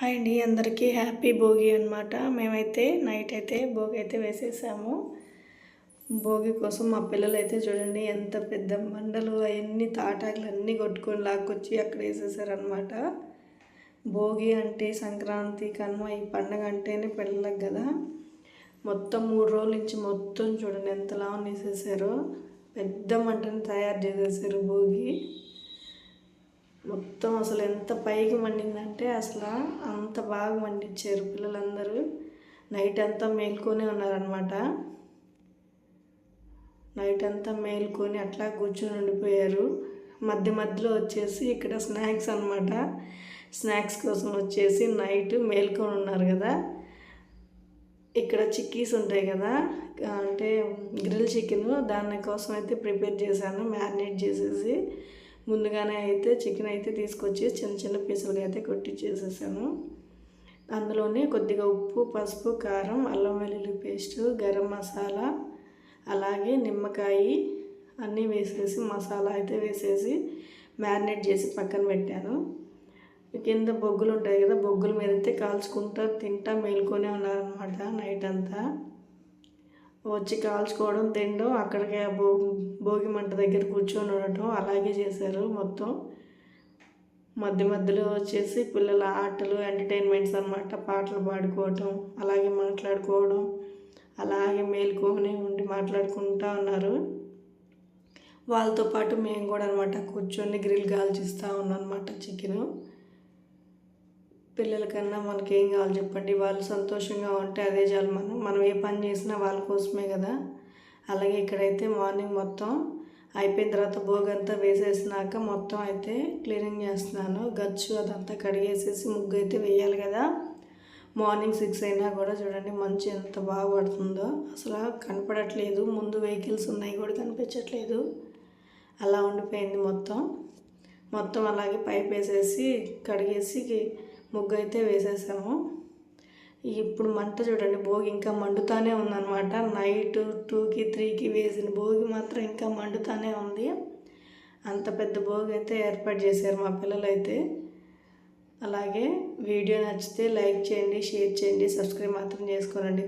Hi అండి అందరికీ happy Bhogi అనమాట మేమైతే నైట్ అయితే భోగి అయితే వేసేసాము. భోగి కోసం మా పిల్లలు అయితే చూడండి ఎంత పెద్ద మండలు అవన్నీ తాటాకులు అన్నీ కొట్టుకొని లాక్కొచ్చి అక్కడ వేసేసారనమాట భోగి అంటే సంక్రాంతి కనుమ ఈ పండగ అంటేనే పిల్లలకు కదా. మొత్తం మూడు రోజుల నుంచి మొత్తం చూడండి ఎంత ఎంతలా వేసేసారో. పెద్ద మంటని తయారు చేసేసారు భోగి. మొత్తం అసలు ఎంత పైకి మండిందంటే అసలు అంత బాగా మండించారు పిల్లలందరూ. నైట్ అంతా మేల్కొని ఉన్నారనమాట నైట్ అంతా మేల్కొని అట్లా కూర్చొని ఉండిపోయారు. మధ్య మధ్యలో వచ్చేసి ఇక్కడ స్నాక్స్ అనమాట స్నాక్స్ కోసం వచ్చేసి నైట్ మేల్కొని ఉన్నారు కదా. ఇక్కడ చిక్కీస్ ఉంటాయి కదా. అంటే గ్రిల్ చికెన్. దాని కోసం అయితే ప్రిపేర్ చేశాను మ్యారినేట్ చేసేసి. ముందుగానే అయితే చికెన్ అయితే తీసుకొచ్చి చిన్న చిన్న పీసులుగా అయితే కొట్టించేసేసాను అందులోనే కొద్దిగా ఉప్పు పసుపు కారం అల్లం వెల్లుల్లి పేస్ట్ గరం మసాలా అలాగే నిమ్మకాయ అన్నీ వేసేసి మసాలా అయితే వేసేసి మ్యారినేట్ చేసి పక్కన పెట్టాను. కింద బొగ్గులు ఉంటాయి కదా బొగ్గుల మీద అయితే కాల్చుకుంటా తింటా మేలుకొనే ఉన్నారనమాట నైట్ అంతా. వచ్చి కాల్చుకోవడం తినడం అక్కడికే భో భోగి మంట దగ్గర కూర్చొని ఉండటం అలాగే చేశారు మొత్తం. మధ్య మధ్యలో వచ్చేసి పిల్లల ఆటలు ఎంటర్టైన్మెంట్స్ అనమాట పాటలు పాడుకోవటం అలాగే మాట్లాడుకోవడం అలాగే మేల్కొని ఉండి మాట్లాడుకుంటా ఉన్నారు. వాళ్ళతో పాటు మేము కూడా అనమాట కూర్చొని గ్రిల్ గాల్చిస్తూ ఉన్నాం అనమాట చికెను. పిల్లలకన్నా మనకి ఏం కావాలి చెప్పండి. వాళ్ళు సంతోషంగా ఉంటే అదే చాలు. మనం మనం ఏ పని చేసినా వాళ్ళ కోసమే కదా. అలాగే ఇక్కడైతే మార్నింగ్ మొత్తం అయిపోయిన తర్వాత భోగంతా వేసేసినాక మొత్తం అయితే క్లీనింగ్ చేస్తున్నాను. గచ్చు అదంతా కడిగేసేసి ముగ్గు అయితే వేయాలి కదా. మార్నింగ్ సిక్స్ అయినా కూడా చూడండి మంచి ఎంత బాగా పడుతుందో. అసలు కనపడట్లేదు. ముందు వెహికల్స్ ఉన్నాయి కూడా కనిపించట్లేదు. అలా ఉండిపోయింది మొత్తం. మొత్తం అలాగే పైప్ వేసేసి కడిగేసి ముగ్గు అయితే వేసేసాము. ఇప్పుడు మంట చూడండి భోగి ఇంకా మండుతానే ఉందన్నమాట. నైట్ టూకి త్రీకి వేసిన భోగి మాత్రం ఇంకా మండుతానే ఉంది. అంత పెద్ద భోగి అయితే ఏర్పాటు చేశారు మా పిల్లలైతే. అలాగే వీడియో నచ్చితే లైక్ చేయండి షేర్ చేయండి సబ్స్క్రైబ్ మాత్రం చేసుకోనండి.